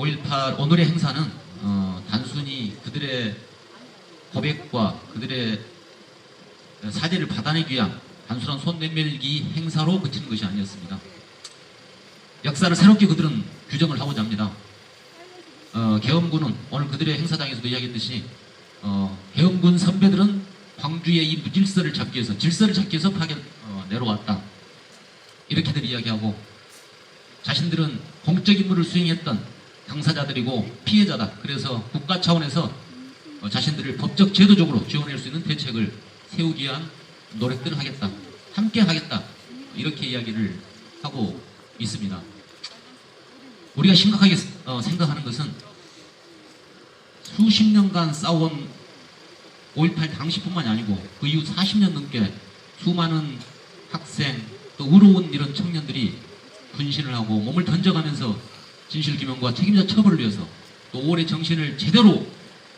5.18 오늘의 행사는 어, 단순히 그들의 고백과 그들의 사죄를 받아내기 위한 단순한 손 내밀기 행사로 그치는 것이 아니었습니다. 역사를 새롭게 그들은 규정을 하고자 합니다. 어, 계엄군은 오늘 그들의 행사장에서도 이야기했듯이 어, 계엄군 선배들은 광주의 이 무질서를 잡기 위해서 질서를 잡기 위해서 파견 어, 내려왔다. 이렇게들 이야기하고 자신들은 공적 임무를 수행했던 당사자들이고 피해자다. 그래서 국가 차원에서 어, 자신들을 법적 제도적으로 지원할 수 있는 대책을 세우기 위한 노력들을 하겠다. 함께 하겠다. 이렇게 이야기를 하고 있습니다. 우리가 심각하게 어, 생각하는 것은 수십 년간 싸운 5.18 당시뿐만이 아니고 그 이후 40년 넘게 수많은 학생 또 의로운 이런 청년들이 분신을 하고 몸을 던져가면서 진실규명과 책임자 처벌을 위해서 또 5월의 정신을 제대로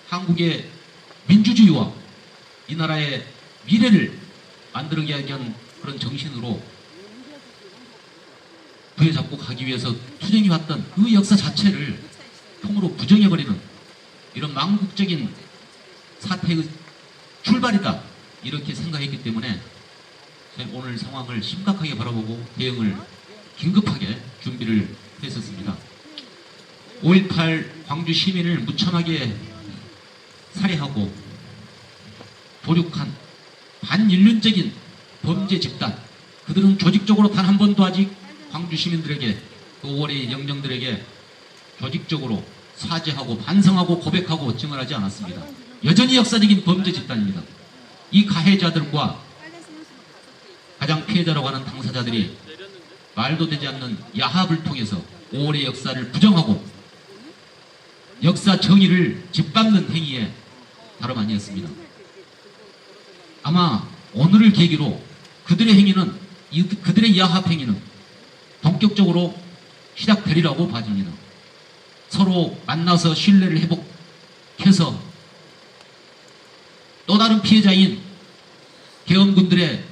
한국의 민주주의와 이 나라의 미래를 만들기 위한 그런 정신으로 부여잡고 가기 위해서 투쟁해왔던 그 역사 자체를 통으로 부정해버리는 이런 망국적인 사태의 출발이다 이렇게 생각했기 때문에 오늘 상황을 심각하게 바라보고 대응을 긴급하게 준비를 했었습니다. 5.18 광주 시민을 무참하게 살해하고 도륙한 반인륜적인 범죄 집단 그들은 조직적으로 단 한 번도 아직 광주 시민들에게 그 5월의 영령들에게 조직적으로 사죄하고 반성하고 고백하고 증언하지 않았습니다. 여전히 역사적인 범죄 집단입니다. 이 가해자들과 가장 피해자라고 하는 당사자들이 말도 되지 않는 야합을 통해서 5월의 역사를 부정하고 역사 정의를 짓밟는 행위에 다름 아니었습니다. 아마 오늘을 계기로 그들의 행위는 이- 그들의 야합 행위는 본격적으로 시작되리라고 봐집니다. 서로 만나서 신뢰를 회복해서 또 다른 피해자인 계엄군들의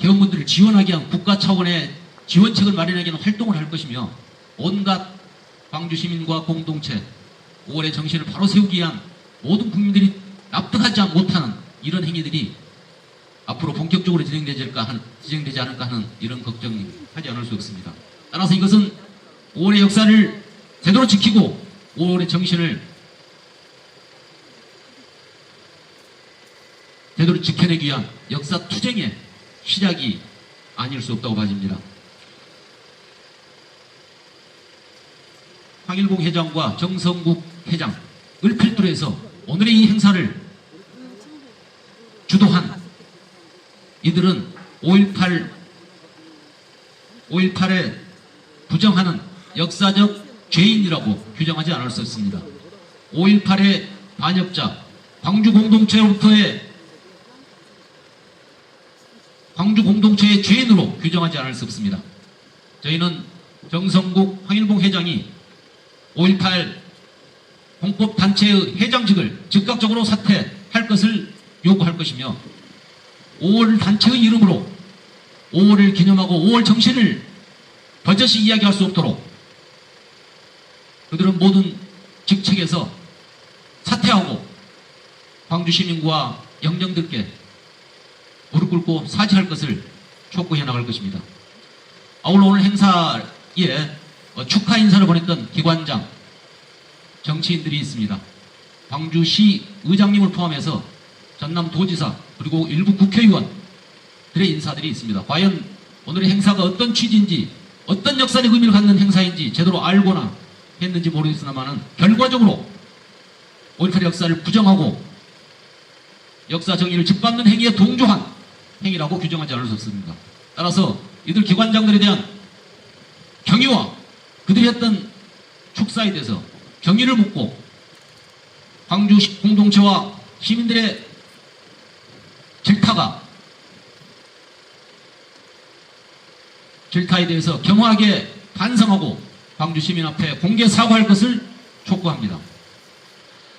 계엄군들을 지원하기 위한 국가 차원의 지원책을 마련하기 위한 활동을 할 것이며 온갖 광주 시민과 공동체 5월의 정신을 바로 세우기 위한 모든 국민들이 납득하지 못하는 이런 행위들이 앞으로 본격적으로 진행되지 않을까 진행되지 않을까 하는 이런 걱정이 하지 않을 수 없습니다. 따라서 이것은 5월의 역사를 제대로 지키고 5월의 정신을 제대로 지켜내기 위한 역사 투쟁의 시작이 아닐 수 없다고 봐집니다. 황일봉 회장과 정성국 회장을 필두로 해서 오늘의 이 행사를 주도한 이들은 5.18 5.18에 부정하는 역사적 죄인이라고 규정하지 않을 수 없습니다. 5.18의 반역자, 광주 공동체로부터의 광주 공동체의 죄인으로 규정하지 않을 수 없습니다. 저희는 정성국 황일봉 회장이 5.18 공법단체의 회장직을 즉각적으로 사퇴할 것을 요구할 것이며 5월 단체의 이름으로 5월을 기념하고 5월 정신을 버젓이 이야기할 수 없도록 그들은 모든 직책에서 사퇴하고 광주 시민과 영령들께 무릎 꿇고 사죄할 것을 촉구해 나갈 것입니다. 아울러 오늘 행사에 어, 축하 인사를 보냈던 기관장, 정치인들이 있습니다. 광주시 의장님을 포함해서 전남 도지사 그리고 일부 국회의원들의 인사들이 있습니다. 과연 오늘의 행사가 어떤 취지인지 어떤 역사적 의미를 갖는 행사인지 제대로 알거나 했는지 모르겠으나마는 결과적으로 5.18 역사를 부정하고 역사 정의를 짓밟는 행위에 동조한 행위라고 규정하지 않을 수 없습니다. 따라서 이들 기관장들에 대한 경위와 그들이 했던 축사에 대해서 경의를 묻고 광주 시- 공동체와 시민들의 질타가 질타에 대해서 겸허하게 반성하고 광주 시민 앞에 공개 사과할 것을 촉구합니다.